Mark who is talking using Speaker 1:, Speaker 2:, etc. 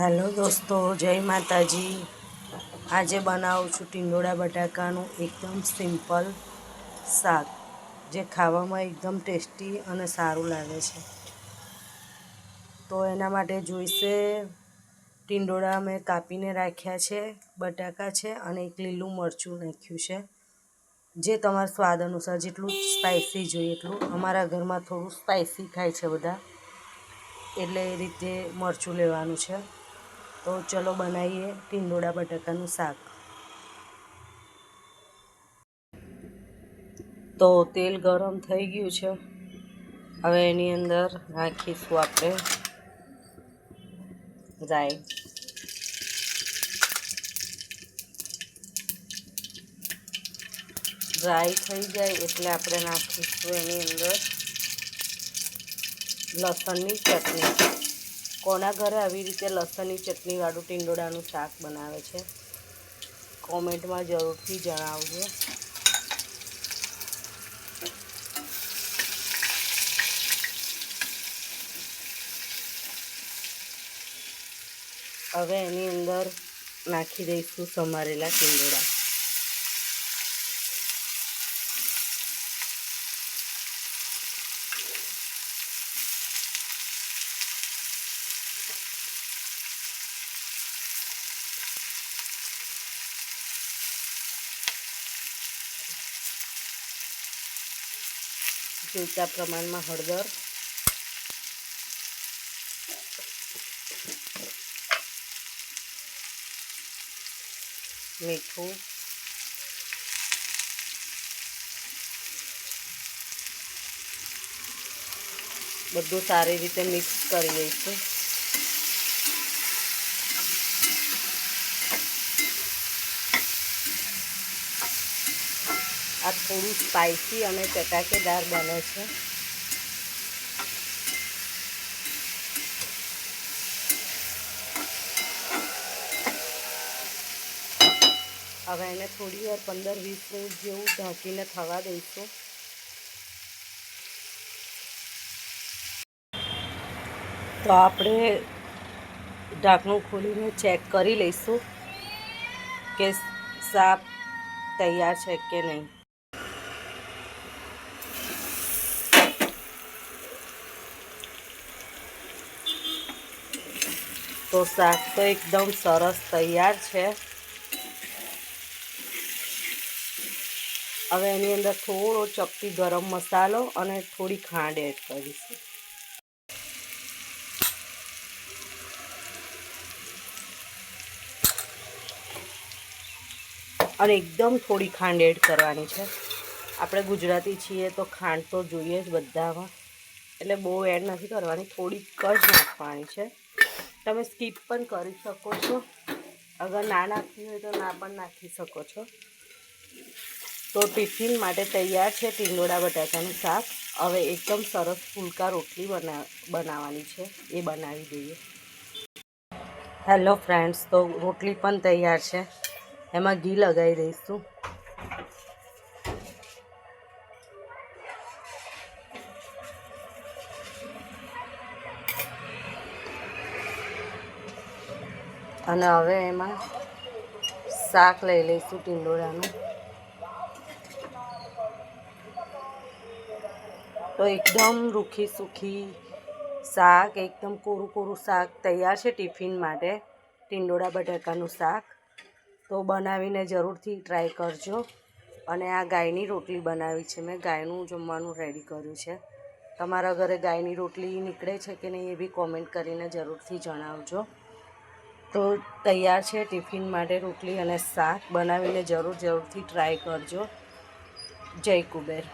Speaker 1: Hello દોસ્તો, જય માતાજી. આજે બનાવું છું ટીંડોળા બટાકાનું એકદમ સિમ્પલ શાક, જે ખાવામાં એકદમ ટેસ્ટી અને સારું લાગે છે. તો એના માટે જોઈશે, ટીંડોળા મેં કાપીને રાખ્યા છે, બટાકા છે અને એક લીલું મરચું નાખ્યું છે. જે તમારા સ્વાદ અનુસાર જેટલું સ્પાઇસી જોઈએ એટલું. અમારા ઘરમાં થોડું સ્પાઇસી ખાય છે બધા. એટલે એ રીતે મરચું લેવાનું છે. તો ચલો બનાવીએ ટીંડોળા બટાકાનું શાક. તો તેલ ગરમ થઈ ગયું છે. હવે એની અંદર નાખીશું આપણે રાઈ. ડ્રાય થઈ જાય એટલે આપણે નાખીશું એની અંદર લસણની ચટણી. કોના ઘરે આવી રીતે લસણની ચટણીવાળું ટીંડોળાનું શાક બનાવે છે? કોમેન્ટમાં જરૂરથી જણાવજો. હવે એની અંદર નાખી દઈશું સમારેલા ટીંડોળા. જોઈતા પ્રમાણમાં હળદર. મીઠું. બધું સારી રીતે મિક્સ કરી દઈશું આ થોડું સ્પાઇસી અને ચટાકેદાર બને છે. હવે એને થોડી વાર પંદર વીસ મિનિટ જેવું ઢાંકીને થવા દઈશું. તો આપણે ઢાંકણું ખોલીને ચેક કરી લઈશું કે સાપ તૈયાર છે કે નહીં. તો શાક તો એકદમ સરસ તૈયાર છે. હવે એની અંદર થોડો ચપટી ગરમ મસાલો અને થોડી ખાંડ એડ કરીશું. અને એકદમ થોડી ખાંડ એડ કરવાની છે. આપણે ગુજરાતી છીએ તો ખાંડ તો જોઈએ જ બધામાં. એટલે બહુ એડ નથી કરવાની, થોડીક જ નાખવાની છે. તમે સ્કીપ પણ કરી શકો છો. અગર ના નાખવી હોય તો ના પણ નાખી શકો છો. તો ટિફિન માટે તૈયાર છે ટીંડોળા બટાકાનું શાક. હવે એકદમ સરસ ફૂલકા રોટલી બના, બનાવવાની છે. એ બનાવી દઈએ. હેલો ફ્રેન્ડ્સ તો રોટલી પણ તૈયાર છે. એમાં ઘી લગાવી દઈશું. અને હવે એમાં શાક લઈ લઈશું ટીંડોળાનું. તો એકદમ રૂખી સૂખી શાક, એકદમ કોરું કોરું શાક તૈયાર છે ટિફિન માટે, ટીંડોળા બટાકાનું શાક. તો બનાવીને જરૂરથી ટ્રાય કરજો. અને આ ગાયની રોટલી બનાવી છે. મેં ગાયનું જમવાનું રેડી કર્યું છે. તમારા ઘરે ગાયની રોટલી નીકળે છે કે નહીં એ બી કોમેન્ટ કરીને જરૂરથી જણાવજો. તો તૈયાર છે ટિફિન માટે રોટલી અને શાક. બનાવીને જરૂર જરૂરથી ટ્રાય કરજો. જય કુબેર.